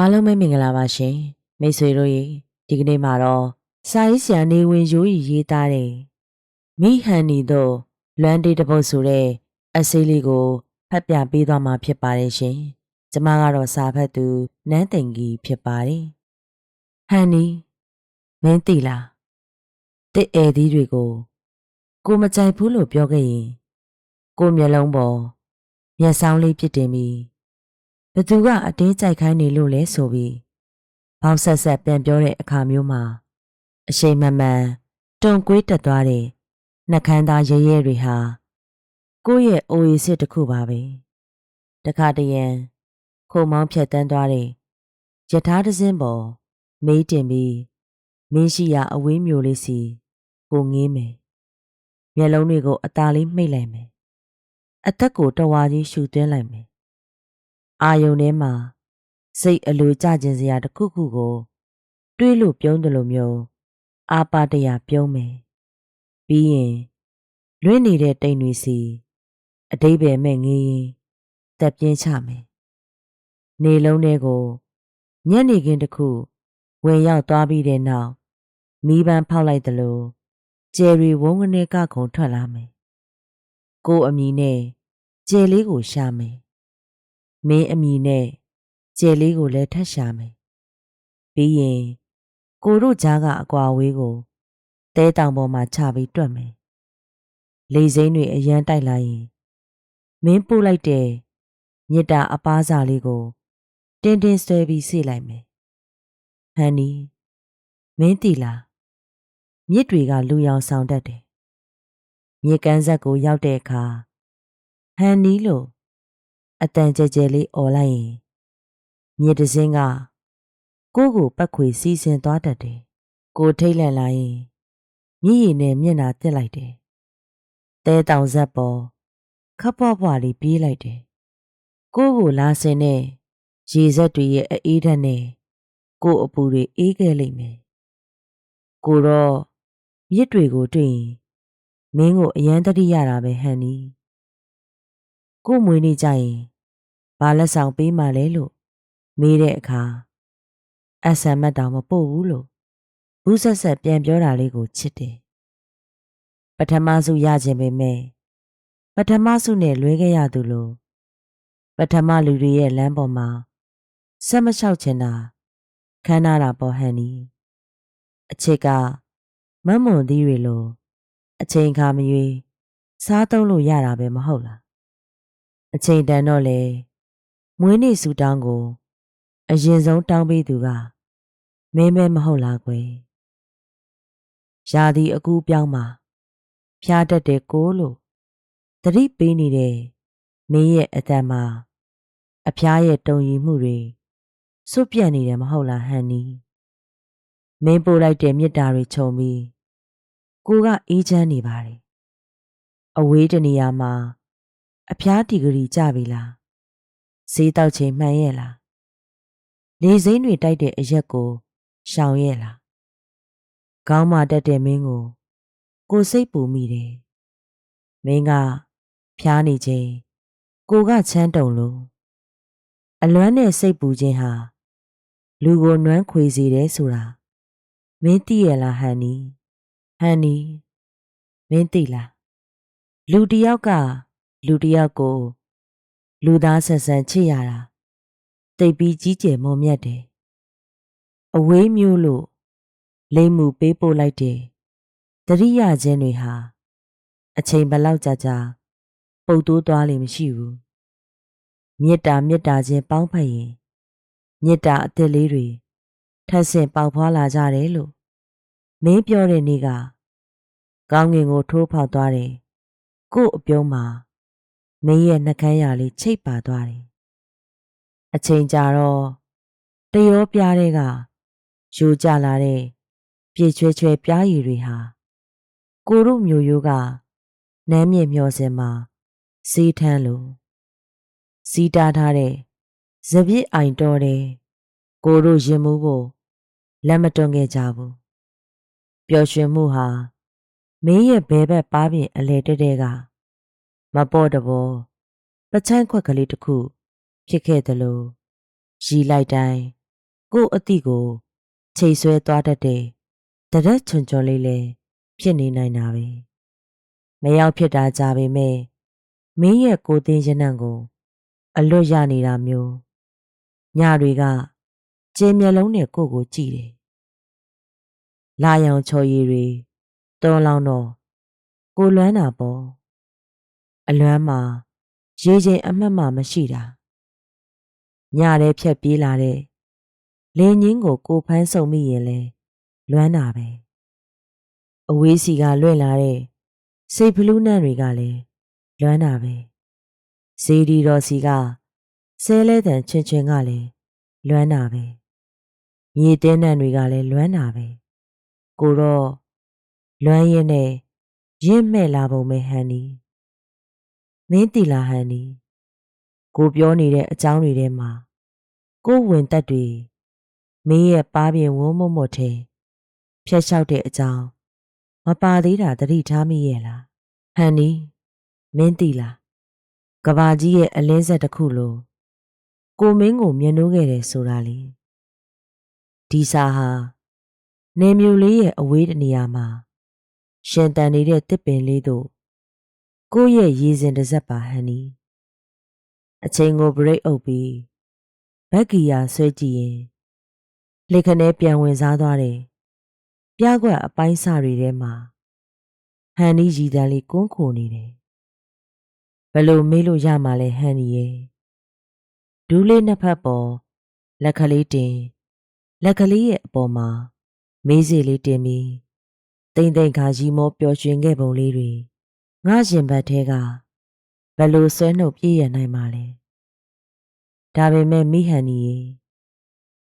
အားလုံးပဲမင်္ဂလာပါရှင်မိတ်ဆွေတို့ရေဒီကနေ့မှာတော့စာရေးဆရာနေဝင်ရိုးရီရေးသားတဲ့မိဟန်နီတို့လွမ်းတေးတစ်ပုတ်ဆိုတဲ့အဆေးလေးကိုဖတ်ပြပေးသွားမှာဖြစ်ပါတယ်ရှင်ကျမကတော့စာဖတ်သူနန်းသိန်ကြီးဖြစ်ပါတယ်ဟန်နီမင်းသိလားတစ်ဧသီးတွေကိုကိုမကြိုက်ဘူးလို့ပြောခဲ့ရင်ကိုမျက်လုံးပေါ်မျက်စောင်းလေးဖြစ်တင်ပြီး ဘသူကအတင်းကြိုက်ခိုင်းနေလို့လဲဆိုပြီးဘောက်ဆက်ဆက်ပြန်ပြောတဲ့အခါမျိုးမှာအရှိန်မမှန်တုံကွေးတက်သွားတဲ့နှကန်းသားရဲရဲတွေဟာကိုယ့်ရဲ့အိုအေစစ်တစ်ခုပါပဲတခါတရံခုံမောင်းဖြတ်တန်းသွားတဲ့ယထာတစ်စင်းပေါ်မေးတင်ပြီးမင်းရှိရာအဝေးမျိုးလေးစီကိုငေးမယ်မျက်လုံးတွေကိုအသာလေးမှိတ်လိုက်မယ်အသက်ကိုတဝါကြီးရှူသွင်းလိုက်မယ် အာယုန်ထဲမှာစိတ်အလိုကြခြင်းစရာတစ်ခုခုကို တွေးလို့ပြုံးတယ်လို့မျိုးအာပါတရာပြုံးမယ်ပြီးရင်လွင့်နေတဲ့တိမ်တွေစီအတိဘယ်မဲ့ငေးရင်တက်ပြင်းချမယ်နေလုံးတွေကိုညနေခင်းတစ်ခုဝင်ရောက်သွားပြီးတဲ့နောက်မီးပန်းဖောက်လိုက်သလိုကျယ်ရီဝုန်းကနေကခုံထွက်လာမယ်ကိုအမီနဲ့ကျယ်လေးကိုရှာမယ် မင်းအမီနဲ့ကျယ်လေးကိုလည်းထပ်ရှာမယ်ပြီးရင်ကိုတို့ကြားကအကွာဝေးကိုတဲတောင်ပေါ်မှာချပြီးတွက်မယ်လေစိမ်းတွေအရန်တိုက်လာရင်မင်းပို့လိုက်တဲ့မြစ်တာအပားစာလေးကိုတင်းတင်းဆွဲပြီးစေ့လိုက်မယ်ဟန်နီမင်းတီလားမြစ်တွေကလူရောင်ဆောင်တတ်တယ်မြစ်ကမ်းဆက်ကိုရောက်တဲ့အခါဟန်နီလို့ အတန်ကြဲကြဲလေးអော်လိုက်ရင်မြေတစင်းကကိုယ့်ကိုပတ်ခွေစီးဆင်းသွားတတ်တယ်။ကိုထိတ်လန့်လာရင်မြည်ရည်နဲ့မျက်နာတက်လိုက်တယ်။တဲတောင်ဇက်ပေါ်ခပ်ပွားပွားလေးပြေးလိုက်တယ်။ကိုယ့်ကိုလာစင်တဲ့ရေစက်တွေရဲ့အေးဓာတ်နဲ့ကိုယ့်အပူတွေအေးခဲ့လိမ့်မယ်။ကိုတော့မြစ်တွေကိုတွေ့ရင်မင်းကိုအယမ်းတတိရတာပဲဟန်နီ။ ကို့မွေးနေကြရင်ဘာလက်ဆောင်ပေးမှလဲလို့မေးတဲ့အခါအဆမ်မတ်တောင်မပို့ဘူးလို့ဘူးဆက်ဆက်ပြန်ပြောတာလေးကိုချစ်တယ်ပထမဆုရခြင်းပဲမဲ့ပထမဆုနဲ့လွဲခဲ့ရသူလို့ပထမလူတွေရဲ့လမ်းပေါ်မှာဆက်မလျှောက်ချင်တာခမ်းနာတာပေါ်ဟန်နီအချစ်ကမမွန်သီးတွေလိုအချိန်ခါမရွေးစားသုံးလို့ရတာပဲမဟုတ်လား အချိန်တန်တော့လေမွေးနေ့ဆူတောင်းကို အရင်ဆုံးတောင်းပေးသူကမင်းမဲမဟုတ်လားကွယ်ရာသီအကူပြောင်းမှာဖျားတတ်တဲ့ကိုလို့တတိပေးနေတဲ့မင်းရဲ့အတန်မှာအဖျားရဲ့တုံရီမှုတွေစွတ်ပြတ်နေတယ်မဟုတ်လားဟန်နီမင်းပို့လိုက်တဲ့မြစ်တာတွေခြုံပြီးကိုကအေးချမ်းနေပါတယ်အဝေးတနေရာမှာ အဖျားတီဂရီကြပြီလားဈေးတောက်ချိန်မှန်ရဲ့လားလေစိမ်းတွေတိုက်တဲ့အရက်ကိုရှောင်ရဲ့လားခေါင်းမာတက်တဲ့မင်းကို ကိုစိတ်ပူမိတယ်မင်းကဖျားနေချိန်ကိုကချမ်းတုံလို့အလွမ်းနဲ့စိတ်ပူခြင်းဟာလူကိုနွမ်းခွေစေတယ်ဆိုတာမင်းသိရလားဟန်နီဟန်နီမင်းသိလားလူတယောက်က လူတယောက်ကို လူသားဆန်ဆန်ချစ်ရတာတိတ်ပြီးကြီးကျယ်မွန်မြတ်တယ်အဝေးမျိုးလို့လိမ့်မှုပေးပို့လိုက်တယ်တရိယာချင်းတွေဟာအချိန်ဘလောက်ကြာကြာပုတ်တိုးသွားလိမ့်မရှိဘူးမေတ္တာမေတ္တာချင်းပေါင်းဖက်ရင်မေတ္တာအသစ်လေးတွေထပ်ဆင့်ပေါက်ဖွာလာကြတယ်လို့မင်းပြောတဲ့နေ့ကကောင်းငင်ကိုထိုးဖောက်သွားတယ်ကို့အပြုံးမှာ မင်းရဲ့နှကန်းရလေးချိတ်ပါသွားတယ်။အချိန်ကြာတော့တရောပြားတဲ့ကယူကြလာတဲ့ပြေချွဲချွဲပြားရည်တွေဟာကိုတို့မျိုးရိုးကနမ်းမြေမျောစင်မှာစီးထမ်းလို့စီးတားထားတဲ့ဇပြစ်အိုင်တော်တယ်ကိုတို့ရင်မှုကိုလက်မတွန်းခဲ့ကြဘူးပျော်ရွှင်မှုဟာမင်းရဲ့ဘဲဘက်ပါးပြင်အလဲတဲတဲက မပေါ်တဘောပချမ်းခွက်ကလေးတစ်ခု ဖြစ်ခဲ့သလိုရီလိုက်တိုင်းကို့အတိကို ချိန်ဆွဲသွားတတ်တဲ့တရက်ချွန်ချွန်လေးလည်းဖြစ်နေနိုင်တာပဲမရောက်ဖြစ်တာကြပေမဲ့မင်းရဲ့ကိုသိန်းရနံ့ကို အလွတ်ရနေတာမျိုးညတွေကကျင်းမျက်လုံးနဲ့ကို့ကိုကြည့်တယ်လာရောင်ချော်ရည်တွေတော်လောင်တော့ကိုလွမ်းတာပေါ့ အလွမ်းမှာရေချိန်အမှတ်မှမရှိတာညတဲ့ဖြတ်ပြေးလာတဲ့လင်းကြီးကိုကိုဖမ်းဆုံမိရင်လဲလွမ်းတာပဲအဝေးစီကလွင့်လာတဲ့စိတ်ဖလူးနှံ့တွေကလည်းလွမ်းတာပဲဇေဒီတော်စီကဆဲလဲတန်ချင်ချင်ကလည်းလွမ်းတာပဲမြေတင်းနှံ့တွေကလည်းလွမ်းတာပဲကိုတော့လွမ်းရင်နဲ့ရင့်မဲ့လာပုံပဲဟန်နီ မင်းတီလာဟန်နီကိုပြောနေတဲ့အကြောင်းတွေထဲမှာကိုဝင်တက်တွေမင်းရဲ့ပါပြင်ဝုံမမွတ်ထဲဖျက်လျှောက်တဲ့အကြောင်းမပါသေးတာတတိထားမိရဲ့လားဟန်နီမင်းတီလားကဘာကြီးရဲ့အလင်းဆက်တစ်ခုလိုကိုမင်းကိုမျက်နှိုးခဲ့တယ်ဆိုတာလေဒီစာဟာနေမျိုးလေးရဲ့အဝေးတနေရာမှာရှင်တန်နေတဲ့တစ်ပင်လေးတို့ ကိုယ့်ရဲ့ရည်စင်တစ်စက်ပါဟန်နီအချိန်ကိုဘရိတ်အုပ်ပြီးဘက်ကီယာဆွဲကြည့်ရင်လက်ခနဲပြန်ဝင်စားသွားတယ်ပြကွက်အပိုင်းစာတွေထဲမှာဟန်နီရည်တန်းလေးကွန်းခိုနေတယ်ဘလို့မေးလို့ရမှာလဲဟန်နီရဲ့ဒူးလေးနှစ်ဖက်ပေါ်လက်ကလေးတင်လက်ကလေးရဲ့အပေါ်မှာမေးစီလေးတင်ပြီးတိမ်တိမ်ခါကြီးမောပျော်ရွှင်ခဲ့ပုံလေးတွေ ငါရှင်ဘတ်ထဲကဘလို့ဆွဲနှုတ်ပြည့်ရနိုင်ပါလဲဒါပေမဲ့မိဟန်နီရေ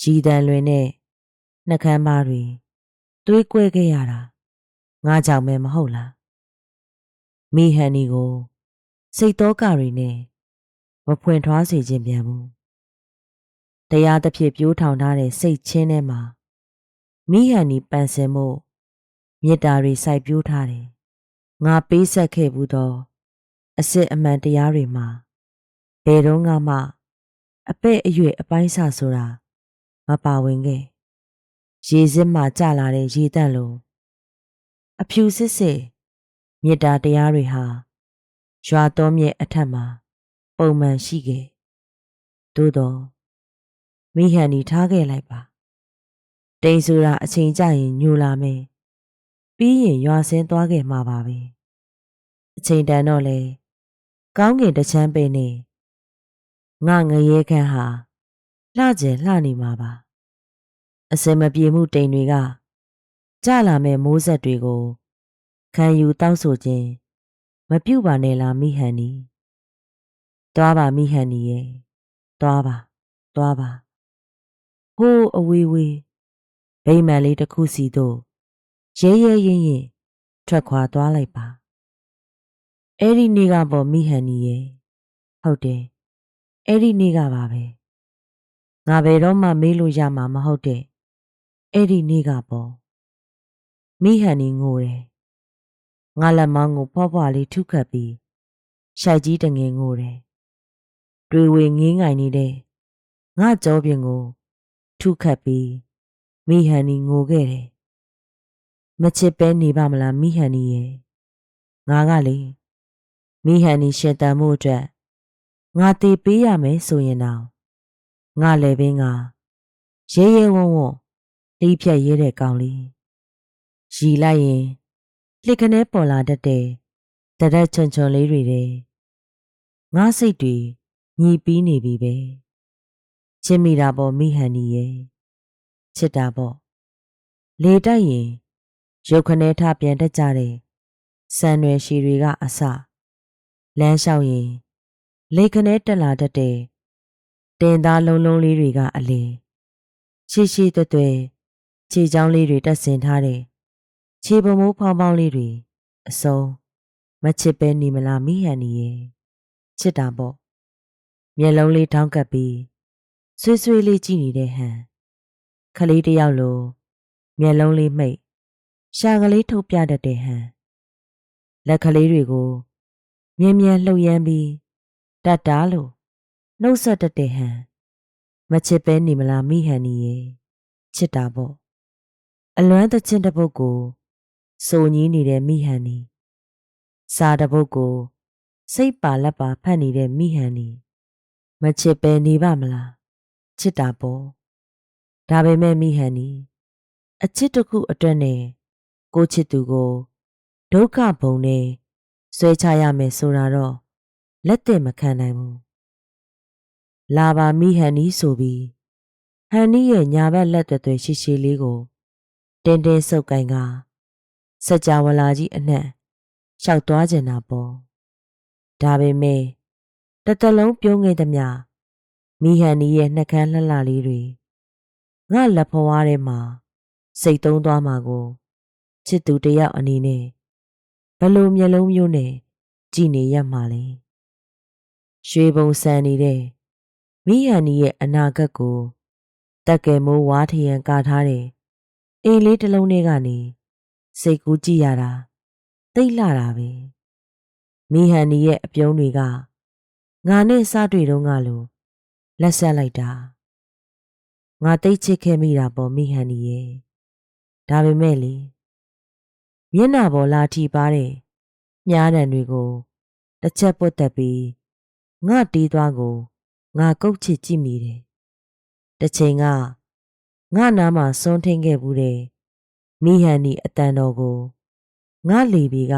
ကြည်တန်လွင်နဲ့နှကမ်းပါတွေသွေးကွဲခဲ့ရတာငါကြောင့်ပဲမဟုတ်လားမိဟန်နီကိုစိတ်တော့ကတွေနဲ့မဖွင့်ထွားစေခြင်းပြန်ဘူးတရားတစ်ဖြစ်ပြိုးထောင်ထားတဲ့စိတ်ချင်းထဲမှာမိဟန်နီပန်ဆင်မှုမေတ္တာတွေစိုက်ပျိုးထားတယ် ငါပေးဆက်ခဲ့ဘူးသောအစစ်အမှန်တရားတွေမှာဘယ်တော့မှအပဲ့အရွယ်အပိုင်းဆဆိုတာမပါဝင်ခဲ့ရေစစ်မှကြလာတဲ့ရေတန့်လိုအဖြူစစ်စစ်မေတ္တာတရားတွေဟာရွာတော်မြဲအထက်မှာပုံမှန်ရှိခဲ့သို့တော့မိဟန်နီထားခဲ့လိုက်ပါတိန်ဆိုတာအချိန်ကြရင်ညိုလာမယ် ပြီးရင်ရွာဆင်းသွားခဲ့မှာပါပဲအချိန်တန်တော့လေကောင်းကင်တချမ်းပင်နေငါငရဲခန့်ဟာလှကျင်လှနေမှာပါအစင်မပြေမှုတိမ်တွေကကြလာမဲ့မိုးဆက်တွေကိုခံယူတောက်ဆိုခြင်းမပြုတ်ပါနဲ့လားမိဟန်နီသွားပါမိဟန်နီရဲ့သွားပါသွားပါဟိုးအဝေးဝေးဗိမာန်လေးတစ်ခုစီတို့ ရဲရဲရင်ရင်ထွက်ခွာသွားလိုက်ပါအဲ့ဒီနေ့ကပေါ်မိဟန်နီရဲ့ဟုတ်တယ်အဲ့ဒီနေ့ကပါပဲငါဘယ်တော့မှမေးလို့ရမှာမဟုတ်တဲ့အဲ့ဒီနေ့ကပေါ်မိဟန်နီငိုတယ်ငါလက်မောင်းကိုဖွားဖွားလေးထုခတ်ပြီးရှိုက်ကြီးတငယ်ငိုတယ်တွေဝေငင်းငိုင်နေတဲ့ငါကြောပြင်ကို ထုခတ်ပြီးမိဟန်နီငိုခဲ့တယ် မချစ်ပဲနေပါမလားမိဟန်နီရဲ့ငါကလေမိဟန်နီရှင်တန်မှုအတွက်ငါတေပေးရမယ်ဆိုရင်တော့ငါလည်းပင်ကရဲရဲဝံ့ဝံ့တီးဖြတ်ရဲတဲ့ကောင်လေးရီလိုက်ရင်လှစ်ခနဲပေါ်လာတတ်တဲ့တရက်ချွန်ချွန်လေးတွေတဲ့ငါစိတ်တွေညီပီးနေပြီပဲချစ်မိတာပေါ့မိဟန်နီရဲ့ချစ်တာပေါ့လေတိုက်ရင် ရုပ်ခနဲထပြန်တတ်ကြတဲ့စံရွယ်ရှည်တွေကအစလမ်းလျှောက်ရင်လေခနဲတက်လာတတ်တဲ့တင်သားလုံးလုံးလေးတွေကအလေရှိရှိတွဲ့တွဲ့ခြေချောင်းလေးတွေတက်ဆင်ထားတဲ့ခြေပမိုးဖောင်းဖောင်းလေးတွေအစုံမချစ်ပဲနေမလားမိဟန်နီရဲ့ချစ်တာပေါ့မျက်လုံးလေးထောင်းကပ်ပြီးဆွေးဆွေးလေးကြည့်နေတဲ့ဟန်ခလေးတယောက်လိုမျက်လုံးလေးမိတ် ရှာကလေးထုတ်ပြတတ်တဲ့ဟန်လက်ကလေးတွေကိုမြင်းမြန်းလှုပ်ရမ်းပြီးတတ်တာလို့နှုတ်ဆက်တတ်တဲ့ဟန်မချစ်ပဲနေမလားမိဟန်နီရဲ့ချစ်တာပေါ့အလွမ်းသချင်းတစ်ပုတ်ကိုစိုးညင်းနေတဲ့မိဟန်နီစာတစ်ပုတ်ကိုစိတ်ပါလက်ပါဖတ်နေတဲ့မိဟန်နီမချစ်ပဲနေပါမလားချစ်တာပေါ့ဒါပေမဲ့မိဟန်နီအချစ်တစ်ခုအတွက်နဲ့ ကိုချစ်သူကိုဒုက္ခဘုံနဲ့ဆွဲချရမယ်ဆိုတာတော့လက်သက်မခံနိုင်ဘူးလာပါမိဟန်နီဆိုပြီးဟန်နီရဲ့ညာဘက်လက်သွဲရှိရှိလေးကိုတင်းတင်းဆုပ်ကိုင်ကစัจ java လာကြီးအနှံ့လျှောက်သွားကျင်တာပေါ့ဒါပေမဲ့တတလုံးပြုံးခဲ့သမျှမိဟန်နီရဲ့နှကန်းလှလှလေးတွေငါလက်ဖွားထဲမှာစိတ်သုံးသွားမှာကို ချစ်သူတယောက်အနေနဲ့ဘလို့မျက်လုံးမျိုးနဲ့ကြည်နေရမှာလဲရွှေဘုံဆန်နေတဲ့မိဟန်နီရဲ့အနာဂတ်ကိုတက်ကယ်မိုးဝါထရန်ကာထားတဲ့အိမ်လေးတစ်လုံးထဲကနေစိတ်ကူးကြည့်ရတာသိလှတာပဲမိဟန်နီရဲ့အပြုံးတွေကငါနဲ့စတွေ့တော့ငါလိုလက်ဆက်လိုက်တာငါသိချစ်ခဲ့မိတာပေါ့မိဟန်နီရဲ့ဒါပေမဲ့လေ မျက်နှာပေါ်လာထီပါတဲ့မြားတံတွေကိုတစ်ချက်ပွတ်တက်ပြီးငါတီးသွားကိုငါကုတ်ချစ်ကြည့်မိတယ်တစ်ချိန်ကငါနားမှာစွန်းထင်းခဲ့ဘူးတဲ့မိဟန်နီအတန်တော်ကိုငါလီဘီက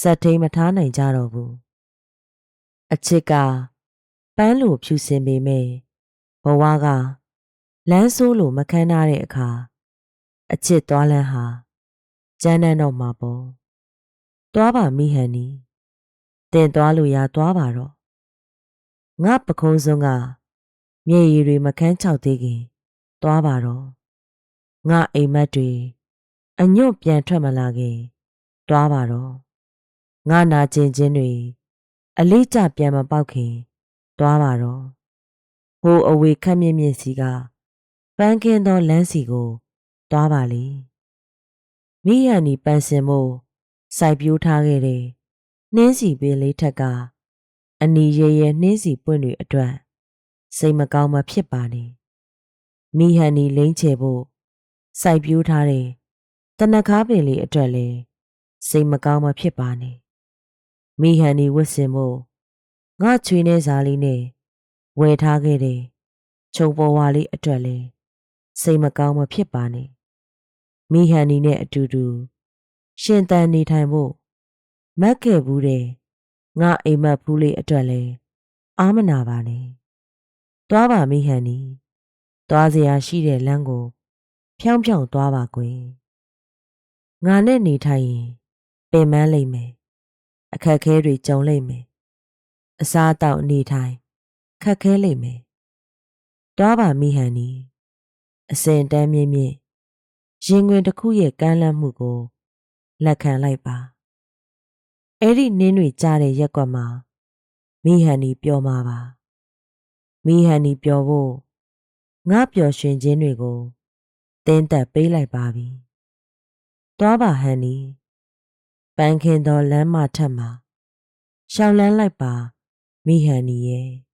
စက်ထိန်မထားနိုင်ကြတော့ဘူးအချစ်ကပန်းလိုဖြူစင်ပေမဲ့ဘဝကလမ်းဆိုးလိုမခမ်းနားတဲ့အခါအချစ်သွားလန်းဟာ ကျန်းတန်းတော့မှာပေါ့သွားပါမိဟန်နီတင်သွားလို့ရသွားပါတော့ငါပခုံးစုံကမြေရည်တွေမခန်းချောက်သေးခင်သွားပါတော့ငါအိမ်မက်တွေအညွန့်ပြန်ထွက်မလာခင်သွားပါတော့ငါနာကျင်ခြင်းတွေအလေးကျပြန်မပေါက်ခင်သွားပါတော့ဟိုအဝေခက်မြင့်မြင့်စီကပန်းကင်းသောလမ်းစီကိုသွားပါလေ မိရန်နီပန်းစင်မို့စိုက်ပြိုးထားခဲ့တဲ့နှင်းစီပင်လေးထက်ကအနီရဲရဲနှင်းစီပွင့်တွေအတွက်စိတ်မကောင်းမဖြစ်ပါနဲ့မိဟန်နီလိမ့်ချေဖို့စိုက်ပြိုးထားတဲ့တနခါပင်လေးအတွက်လည်းစိတ်မကောင်းမဖြစ်ပါနဲ့မိဟန်နီဝတ်စင်ဖို့ငါချွေနေစားလေးနဲ့ဝယ်ထားခဲ့တဲ့ခြုံပေါ်ဝါလေးအတွက်လည်းစိတ်မကောင်းမဖြစ်ပါနဲ့ မိဟန်နီနဲ့အတူတူရှင်တန်နေထိုင်ဖို့မက်ခဲ့ဘူးတဲ့ငါအိမ်မက်ဖူးလေးအတွက်လည်းအာမနာပါနဲ့သွားပါမိဟန်နီသွားစရာရှိတဲ့လမ်းကို ဖြောင်းဖြောင်းသွားပါကွယ်ငါနဲ့နေထိုင်ရင်ပင်ပန်းလိမ့်မယ်အခက်ခဲတွေကြုံလိမ့်မယ်အစားအသောက်အနေထိုင်ခက်ခဲလိမ့်မယ်သွားပါမိဟန်နီအစင်တန်းမြင့်မြင့် ရင်ခွင်တစ်ခုရဲ့ကမ်းလှမ်းမှုကိုလက်ခံလိုက်ပါအဲ့ဒီနင်းတွေကြားတဲ့ရက်ကွက်မှာမိဟန်နီပျော်မှာပါမိဟန်နီပျော်ဖို့ငါပျော်ရွှင်ခြင်းတွေကိုတင်းတက်ပေးလိုက်ပါပြီသွားပါဟန်နီပန်းခင်တော်လမ်းမထက်မှာရှောင်းလန်းလိုက်ပါမိဟန်နီရဲ့